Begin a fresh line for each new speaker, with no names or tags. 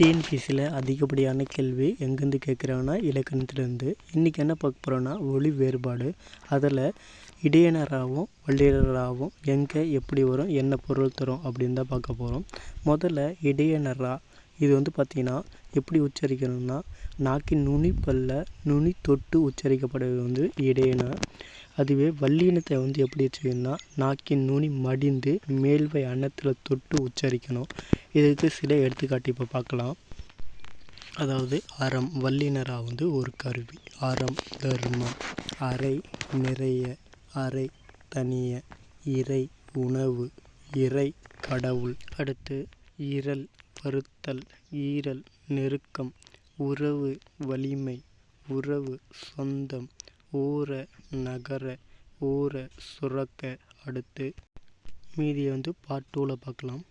டிஎன்பிசியில் அதிகப்படியான கேள்வி எங்கேருந்து கேட்குறாங்கன்னா இலக்கணத்துலேருந்து இன்றைக்கி என்ன பார்க்க போகிறோன்னா ஒளி வேறுபாடு. அதில் இடையினராகவும் வல்லினராகவும் எங்கே எப்படி வரும் என்ன பொருள் தரும் அப்படின்னு தான் பார்க்க போகிறோம் முதல்ல இடையினரா இது வந்து பார்த்திங்கன்னா எப்படி உச்சரிக்கணும்னா நாக்கின் நுனி பல்ல நுனி தொட்டு உச்சரிக்கப்படுவது வந்து இடையினர் அதுவே வல்லினத்தை வந்து எப்படி வச்சுக்கணும்னா நாக்கின் நுனி மடிந்து மேல்வை அன்னத்தில் தொட்டு உச்சரிக்கணும். இதுக்கு சில எடுத்துக்காட்டு இப்போ பார்க்கலாம் அதாவது அறம் வல்லினரா வந்து ஒரு கருவி. அறம் தர்மம். அறை நிறைய. அறை தனிய. இறை உணவு. இறை கடவுள். அடுத்து இரல் பருத்தல் ஈரல் நெருக்கம். உறவு வலிமை. உறவு சொந்தம். ஊர நகர ஊர சுரக்க அடுத்து மீதியை வந்து பார்ட் டூவில் பார்க்கலாம்.